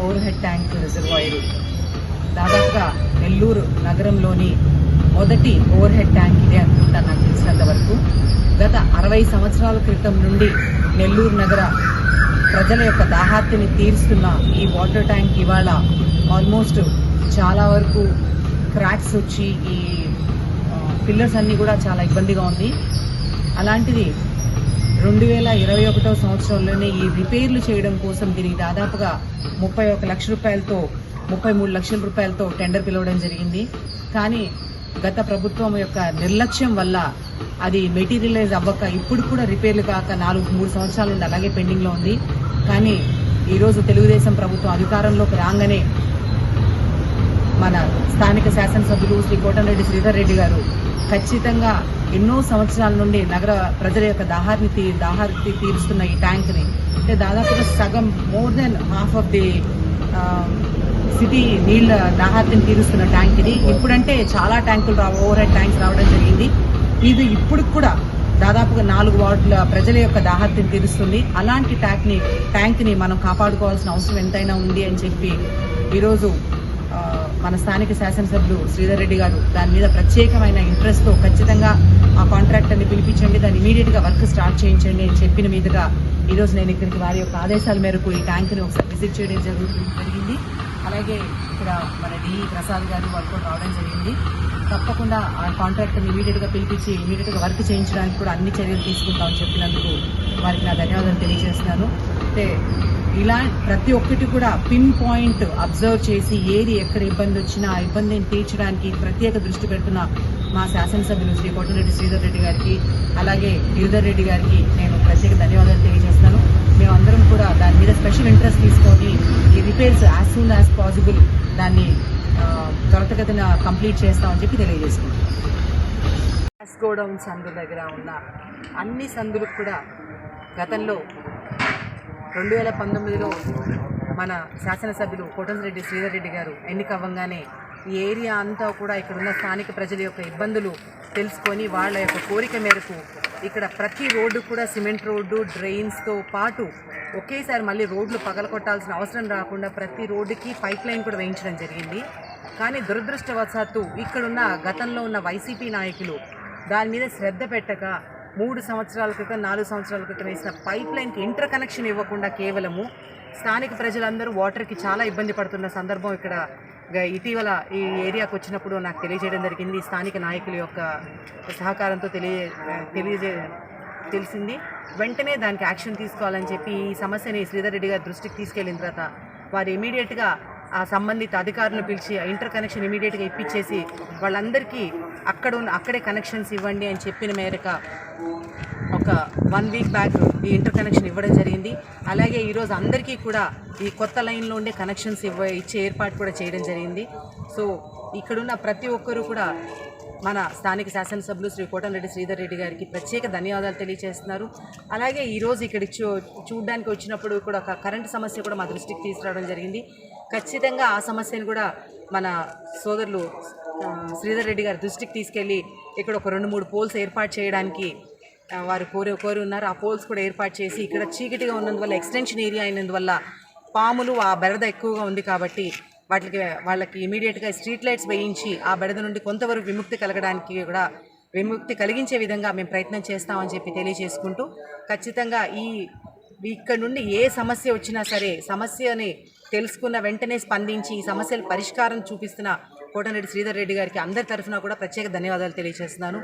Over head tank reservoir. దాదాపుగా నెల్లూరు నగరంలోని మొదటి ఓవర్ హెడ్ ట్యాంక్ ఇదే అనుకుంటా నాకు తెలిసినంత వరకు. గత అరవై సంవత్సరాల క్రితం నుండి నెల్లూరు నగర ప్రజల యొక్క దాహార్తిని తీరుస్తున్న ఈ వాటర్ ట్యాంక్ ఇవాళ ఆల్మోస్ట్ చాలా వరకు క్రాక్స్ వచ్చి ఈ పిల్లర్స్ అన్నీ కూడా చాలా ఇబ్బందిగా ఉంది. అలాంటిది రెండు వేల ఇరవై ఒకటో సంవత్సరంలోనే ఈ రిపేర్లు చేయడం కోసం దీనికి దాదాపుగా ముప్పై ఒక లక్ష రూపాయలతో ముప్పై మూడు లక్షల రూపాయలతో టెండర్ పిలవడం జరిగింది. కానీ గత ప్రభుత్వం యొక్క నిర్లక్ష్యం వల్ల అది మెటీరియలైజ్ అవ్వక ఇప్పుడు కూడా రిపేర్లు కాక నాలుగు మూడు సంవత్సరాల నుండి అలాగే పెండింగ్లో ఉంది. కానీ ఈరోజు తెలుగుదేశం ప్రభుత్వం అధికారంలోకి రాగానే మన స్థానిక శాసనసభ్యులు శ్రీ కోటంరెడ్డి శ్రీధర్ రెడ్డి గారు ఖచ్చితంగా ఎన్నో సంవత్సరాల నుండి నగర ప్రజల యొక్క దాహార్ని తీ దాహార్తి తీరుస్తున్న ఈ ట్యాంక్ని. అంటే దాదాపుగా సగం more than half of the city నీళ్ళ దాహార్తిని తీరుస్తున్న ట్యాంక్ ఇది ఇప్పుడంటే చాలా ట్యాంకులు రా ఓవర్ హెడ్ ట్యాంక్స్ రావడం జరిగింది. ఇది ఇప్పుడు కూడా దాదాపుగా నాలుగు వార్డుల ప్రజల యొక్క దాహార్తిని తీరుస్తుంది. అలాంటి ట్యాంక్ని ట్యాంక్ని మనం కాపాడుకోవాల్సిన అవసరం ఎంతైనా ఉంది అని చెప్పి ఈరోజు మన స్థానిక శాసనసభ్యులు శ్రీధర్ రెడ్డి గారు దాని మీద ప్రత్యేకమైన ఇంట్రెస్ట్తో ఖచ్చితంగా ఆ కాంట్రాక్టర్ని పిలిపించండి దాన్ని ఇమీడియట్గా వర్క్ స్టార్ట్ చేయించండి అని చెప్పిన మీదుగా ఈరోజు నేను ఇక్కడికి వారి యొక్క ఆదేశాల మేరకు ఈ ట్యాంక్ని ఒకసారి విజిట్ చేయడం జరుగుతుంది జరిగింది. అలాగే ఇక్కడ మన డిఈ ప్రసాద్ గారు వారు కూడా రావడం జరిగింది. తప్పకుండా ఆ కాంట్రాక్టర్ని ఇమీడియట్గా పిలిపించి ఇమీడియట్గా వర్క్ చేయించడానికి కూడా అన్ని చర్యలు తీసుకుంటామని చెప్పినందుకు వారికి నా ధన్యవాదాలు తెలియజేస్తున్నాను. అంటే ఇలా ప్రతి ఒక్కటి కూడా పిన్ పాయింట్ అబ్జర్వ్ చేసి ఏది ఎక్కడ ఇబ్బంది వచ్చినా ఆ ఇబ్బందిని తీర్చడానికి ప్రత్యేక దృష్టి పెడుతున్న మా శాసనసభ్యులు శ్రీ కోటరెడ్డి శ్రీధర్ రెడ్డి గారికి అలాగే గిరిధర్ రెడ్డి గారికి నేను ప్రత్యేక ధన్యవాదాలు తెలియజేస్తాను. మేమందరం కూడా దాని మీద స్పెషల్ ఇంట్రెస్ట్ తీసుకొని ఈ repairs as soon as possible దాన్ని త్వరతగతిన కంప్లీట్ చేస్తామని చెప్పి తెలియజేసుకుంటాం గ్యాస్ గోడౌన్ సందు దగ్గర ఉన్న అన్ని సందులకు కూడా గతంలో రెండు వేల పంతొమ్మిదిలో మన శాసనసభ్యులు కోటంరెడ్డి శ్రీధర్ రెడ్డి గారు ఎన్నిక అవ్వగానే ఈ ఏరియా అంతా కూడా ఇక్కడ ఉన్న స్థానిక ప్రజల యొక్క ఇబ్బందులు తెలుసుకొని వాళ్ళ యొక్క కోరిక మేరకు ఇక్కడ ప్రతి రోడ్డు కూడా సిమెంట్ రోడ్డు డ్రైన్స్తో పాటు ఒకేసారి మళ్ళీ రోడ్లు పగలకొట్టాల్సిన అవసరం రాకుండా ప్రతి రోడ్డుకి పైప్ లైన్ కూడా వేయించడం జరిగింది. కానీ దురదృష్టవశాత్తు ఇక్కడున్న గతంలో ఉన్న వైసీపీ నాయకులు దాని మీద శ్రద్ధ పెట్టక మూడు సంవత్సరాల క్రితం నాలుగు సంవత్సరాల క్రితం వేసిన పైప్ లైన్కి ఇంటర్ కనెక్షన్ ఇవ్వకుండా కేవలము స్థానిక ప్రజలందరూ వాటర్కి చాలా ఇబ్బంది పడుతున్న సందర్భం ఇక్కడ గ- ఇటీవల ఈ ఏరియాకు వచ్చినప్పుడు నాకు తెలియజేయడం జరిగింది. స్థానిక నాయకుల యొక్క సహకారంతో తెలియ తెలియజే తెలిసింది. వెంటనే దానికి యాక్షన్ తీసుకోవాలని చెప్పి ఈ సమస్యని శ్రీధర్ రెడ్డి గారి దృష్టికి తీసుకెళ్ళిన తర్వాత వారు ఇమీడియట్గా ఆ సంబంధిత అధికారులను పిలిచి ఆ ఇంటర్ కనెక్షన్ ఇమీడియట్గా ఇప్పించేసి వాళ్ళందరికీ అక్కడ ఉన్న అక్కడే కనెక్షన్స్ ఇవ్వండి అని చెప్పిన మేరకు ఒక వన్ వీక్ బ్యాక్ ఈ ఇంటర్ కనెక్షన్ ఇవ్వడం జరిగింది. అలాగే ఈరోజు అందరికీ కూడా ఈ కొత్త లైన్లో ఉండే కనెక్షన్స్ ఇవ్వ ఇచ్చే ఏర్పాటు కూడా చేయడం జరిగింది. సో ఇక్కడున్న ప్రతి ఒక్కరూ కూడా మన స్థానిక శాసనసభ్యులు శ్రీ కోటంరెడ్డి శ్రీధర్ రెడ్డి గారికి ప్రత్యేక ధన్యవాదాలు తెలియజేస్తున్నారు. అలాగే ఈరోజు ఇక్కడ చూ చూడడానికి వచ్చినప్పుడు కూడా ఒక కరెంట్ సమస్య కూడా మా దృష్టికి తీసుకురావడం జరిగింది. ఖచ్చితంగా ఆ సమస్యను కూడా మన సోదరులు శ్రీధర్ రెడ్డి గారి దృష్టికి తీసుకెళ్ళి ఇక్కడ ఒక రెండు మూడు పోల్స్ ఏర్పాటు చేయడానికి వారు కోరి కోరి ఉన్నారు ఆ పోల్స్ కూడా ఏర్పాటు చేసి ఇక్కడ చీకటిగా ఉన్నందువల్ల ఎక్స్టెన్షన్ ఏరియా అయినందువల్ల పాములు ఆ బెరద ఎక్కువగా ఉంది కాబట్టి వాటికి వాళ్ళకి ఇమీడియట్గా స్ట్రీట్ లైట్స్ వేయించి ఆ బెడద నుండి కొంతవరకు విముక్తి కలగడానికి కూడా విముక్తి కలిగించే విధంగా మేము ప్రయత్నం చేస్తామని చెప్పి తెలియజేసుకుంటూ ఖచ్చితంగా ఈ ఇక్కడ నుండి ఏ సమస్య వచ్చినా సరే సమస్యని తెలుసుకున్న వెంటనే స్పందించి ఈ సమస్యల పరిష్కారం చూపిస్తున్న కోటరెడ్డి శ్రీధర్ రెడ్డి గారికి అందరి తరఫున కూడా ప్రత్యేక ధన్యవాదాలు తెలియజేస్తున్నాను.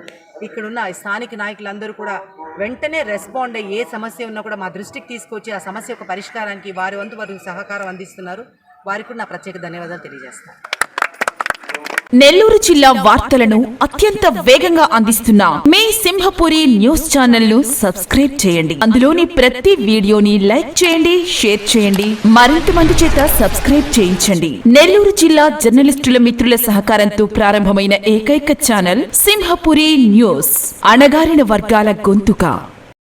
ఇక్కడున్న స్థానిక నాయకులందరూ కూడా వెంటనే రెస్పాండ్ అయ్యి ఏ సమస్య ఉన్నా కూడా మా దృష్టికి తీసుకొచ్చి ఆ సమస్య యొక్క పరిష్కారానికి వారి వంతు వారు సహకారం అందిస్తున్నారు. వారికి కూడా నా ప్రత్యేక ధన్యవాదాలు తెలియజేస్తాను నెల్లూరు జిల్లా వార్తలను అత్యంత వేగంగా అందిస్తున్న మీ సింహపురి న్యూస్ ఛానల్ను సబ్స్క్రైబ్ చేయండి. అందులోని ప్రతి వీడియోని లైక్ చేయండి షేర్ చేయండి. మరింత మంది చేత సబ్స్క్రైబ్ చేయించండి. నెల్లూరు జిల్లా జర్నలిస్టుల మిత్రుల సహకారంతో ప్రారంభమైన ఏకైక ఛానల్ సింహపురి న్యూస్. అణగారిన వర్గాల గొంతుక.